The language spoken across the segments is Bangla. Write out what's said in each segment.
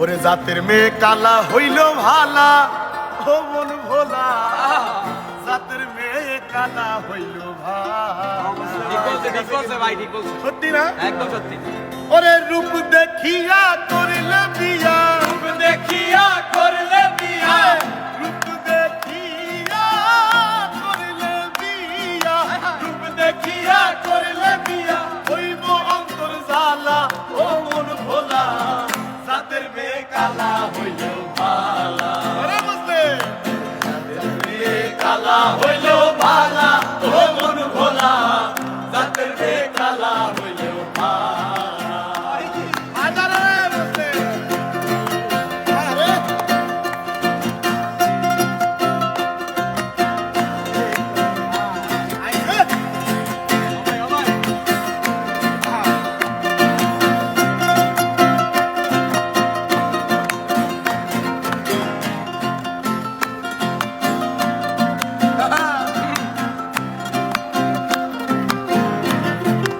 ওরে জাতের মেয়ে কালা হইল ভালা। ও মন ভোলা জাতের মেয়ে কালা হইল ভালা। সত্যি না? একদম সত্যি। ওরে রূপ দেখিয়া করলে বিয়া। Yahweh.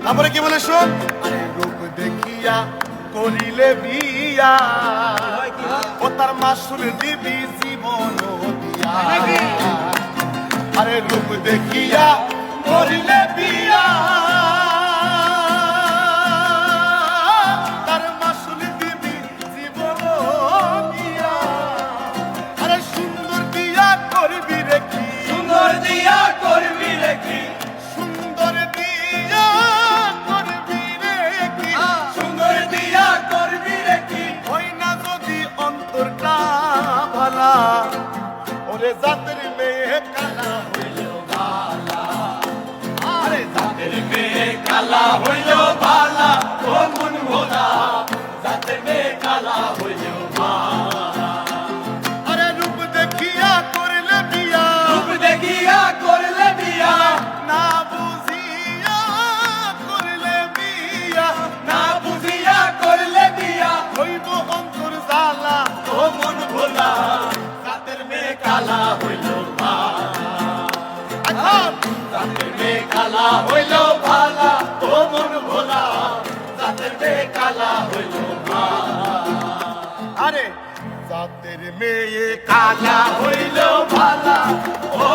তারপরে কি বলে শোন রূপ দেখিয়া করিলে বিয়া। ও তার মা শুনে দিবি জীবন দিয়া। আরে রূপ দেখিয়া করিলে বিয়া। Rezan কালা হইল আরে জাতের মেয়ে কালা হইল ভালা ও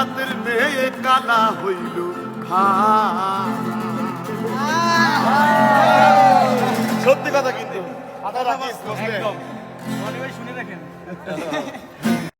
তাদের মেয়ে কালা হইল সত্যি কথা কিন্তু। শুনে দেখেন